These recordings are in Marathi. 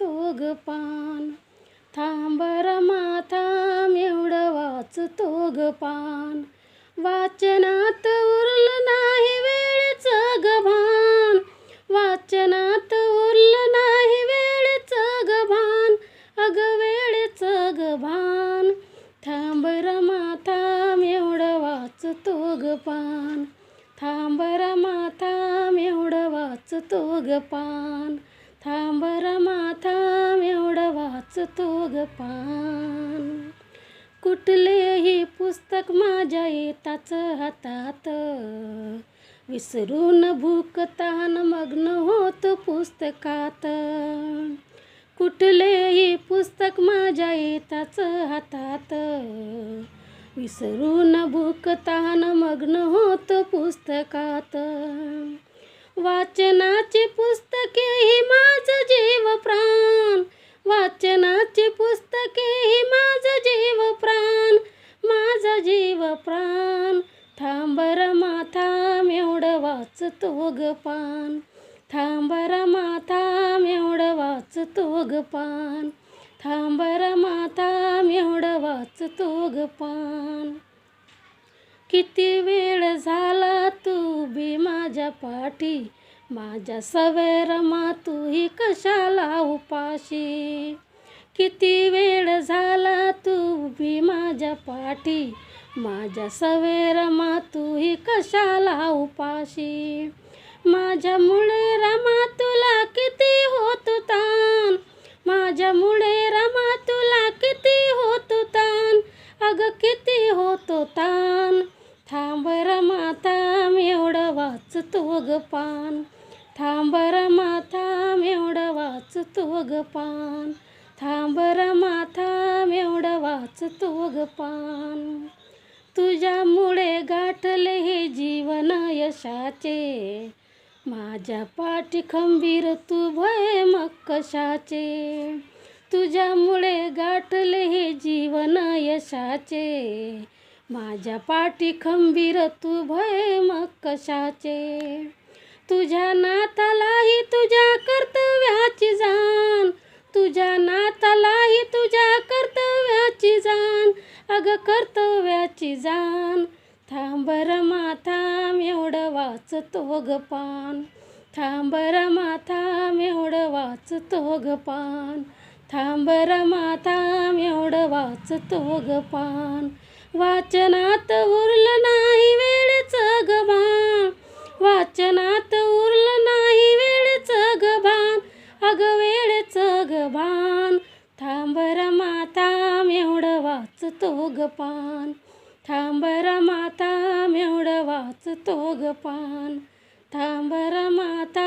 ग पान. थांबर माथाम एवढं वाचतो ग पान. वाचनात उरलं नाही वेळेचं ग भान. वाचनात उरलं नाही वेळेचं ग भान. अग वेळेचं ग भान. थांबर माथाम एवढं वाचतो ग पान थांबर माथाम एवढं वाचतो ग पान. थांबर माथा थांब एवढं वाचतो ग पान. कुठलेही पुस्तक माझ्या येताच हातात. विसरून भूकतान मग्न होत पुस्तकात. कुठलेही पुस्तक माझ्या येताच हातात. विसरून भूकतान मग्न होत पुस्तकात. वाचनाची पुस्तक वाचतो ग पान. थांबर माता एवढं वाचतो ग पान. थांबर माता एवढं वाचतो ग पान. किती वेळ झाला तू बी माझ्या पाठी? माझ्या सवेर तूही कशाला उपाशी? किती वेळ झाला तू बी माझ्या पाठी? माझ्या सवेर तूही कशाला उपाशी? माझ्यामुळे रमा तुला किती होत माझ्या माझ्यामुळे रमा तुला किती होत ताण? अग किती होतो ताण? थांब रमा थांब एवढं वाचतो ग पान. थांब रमा थांब एवढं वाचतो ग पान. थांब रमा थांब एवढं वाचतो ग पान. तुझ्यामुळे गाठले हे जीवन यशाचे. माझ्या पाठी खंबीर तू भय मग कशाचे? तुझ्यामुळे गाठले हे जीवन यशाचे. माझ्या पाठी खंबीर तू भय मग कशाचे? तुझ्या नातालाही तुझ्या कर्तव्याची जाण. तुझ्या नातालाही तुझ्या कर्तव्याची जाण. अगं कर्त वाचतो ग पान. थांबर माथा एवढं वाचतो ग पान. थांबर माथा एवढं वाचतो ग पान. वाचनात उरलं नाही वेळेचं ग भान. वाचनात उरलं नाही वेळेचं ग भान. अग वेळेचं ग भान. थांबर माथा एवढं वाचतो ग पान. थांबर माता एवढं वाचतो ग पान. थांबर माता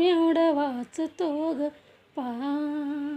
एवढं वाचतो ग पान.